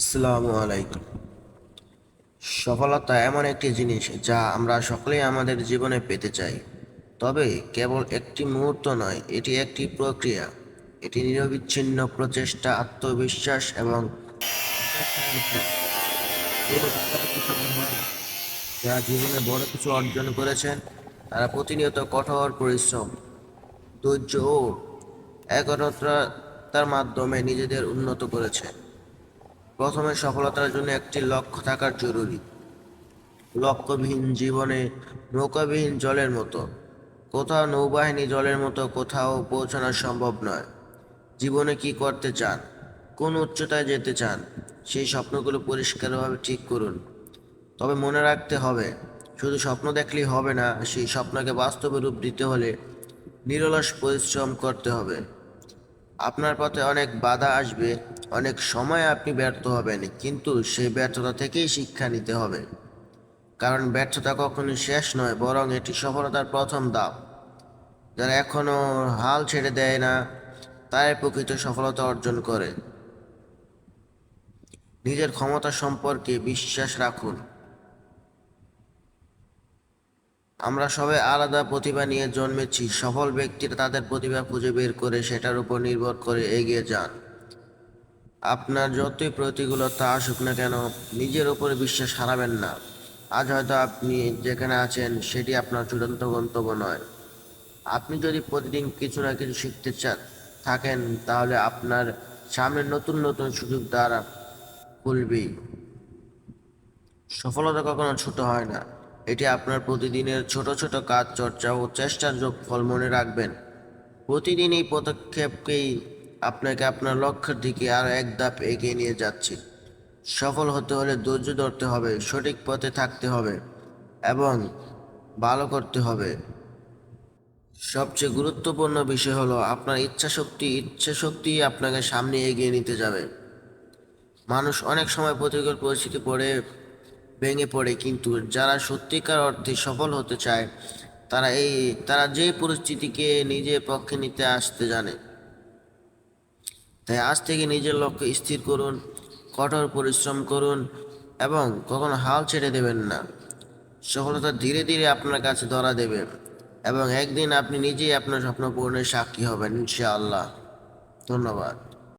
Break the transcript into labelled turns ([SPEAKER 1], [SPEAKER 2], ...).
[SPEAKER 1] আসসালামু আলাইকুম। সফলতা এমন একটি জিনিস যা আমরা সকলেই আমাদের জীবনে পেতে চাই। তবে কেবল একটি মুহূর্ত নয়, এটি একটি প্রক্রিয়া। এটি নিরবিচ্ছিন্ন প্রচেষ্টা, আত্মবিশ্বাস এবং যারা জীবনে বড় কিছু অর্জন করেছেন তারা প্রতিনিয়ত কঠোর পরিশ্রম, ধৈর্য ও একরতার মাধ্যমে নিজেদের উন্নত করেছে। প্রথমে সফলতার জন্য একটি লক্ষ্য থাকার জরুরি। লক্ষ্যবিহীন জীবনে নৌকাবিহীন জলের মতো, কোথাও নৌবাহিনী জলের মতো কোথাও পৌঁছানো সম্ভব নয়। জীবনে কি করতে চান, কোন উচ্চতায় যেতে চান, সেই স্বপ্নগুলো পরিষ্কারভাবে ঠিক করুন। তবে মনে রাখতে হবে, শুধু স্বপ্ন দেখলেই হবে না, সেই স্বপ্নকে বাস্তবে রূপ দিতে হলে নিরলস পরিশ্রম করতে হবে। আপনার পথে অনেক বাধা আসবে, অনেক সময় আপনি ব্যর্থ হবেন, কিন্তু সেই ব্যর্থতা থেকেই শিক্ষা নিতে হবে। কারণ ব্যর্থতা কখনোই শেষ নয়, বরং এটি সফলতার প্রথম ধাপ। যারা এখনও হাল ছেড়ে দেয় না, তারাই প্রকৃত সফলতা অর্জন করে। নিজের ক্ষমতা সম্পর্কে বিশ্বাস রাখুন। আমরা সবাই আলাদা প্রতিভা নিয়ে জন্মেছি। সফল ব্যক্তিরা তাদের প্রতিভা খুঁজে বের করে সেটার উপর নির্ভর করে এগিয়ে যান। আপনার যতই প্রতিকূলতা আসুক না কেন, নিজের উপরে বিশ্বাস হারাবেন না। আজ হয়তো আপনি যেখানে আছেন, সেটি আপনার চূড়ান্ত গন্তব্য নয়। আপনি যদি প্রতিদিন কিছু না কিছু শিখতে চান, থাকেন, তাহলে আপনার সামনে নতুন নতুন সুযোগ দ্বারা খুলবেই। সফলতা কখনো ছোট হয় না। এটি আপনার প্রতিদিনের ছোট ছোট কাজ, চর্চা ও চেষ্টার যোগফল মনে রাখবেন। প্রতিদিন এই পদক্ষেপকেই আপনাকে আপনার লক্ষ্যের দিকে আরও এক ধাপ এগিয়ে নিয়ে যাচ্ছে। সফল হতে হলে ধৈর্য ধরতে হবে, সঠিক পথে থাকতে হবে এবং ভালো করতে হবে। সবচেয়ে গুরুত্বপূর্ণ বিষয় হলো আপনার ইচ্ছা শক্তি ইচ্ছা শক্তি আপনাকে সামনে এগিয়ে নিতে যাবে। মানুষ অনেক সময় প্রতিকূল পরিস্থিতি পড়ে ভেঙে পড়ে, কিন্তু যারা সত্যিকার অর্থে সফল হতে চায়, তারা এই, তারা যে পরিস্থিতিকে নিজের পক্ষে নিতে আসতে জানে। তাই আজ থেকে নিজের লক্ষ্য স্থির করুন, কঠোর পরিশ্রম করুন, এবং কখনো হাল ছেড়ে দেবেন না। সফলতা ধীরে ধীরে আপনার কাছে ধরা দেবে, এবং একদিন আপনি নিজেই আপনার স্বপ্ন পূরণের সাক্ষী হবেন, ইনশাআল্লাহ। ধন্যবাদ।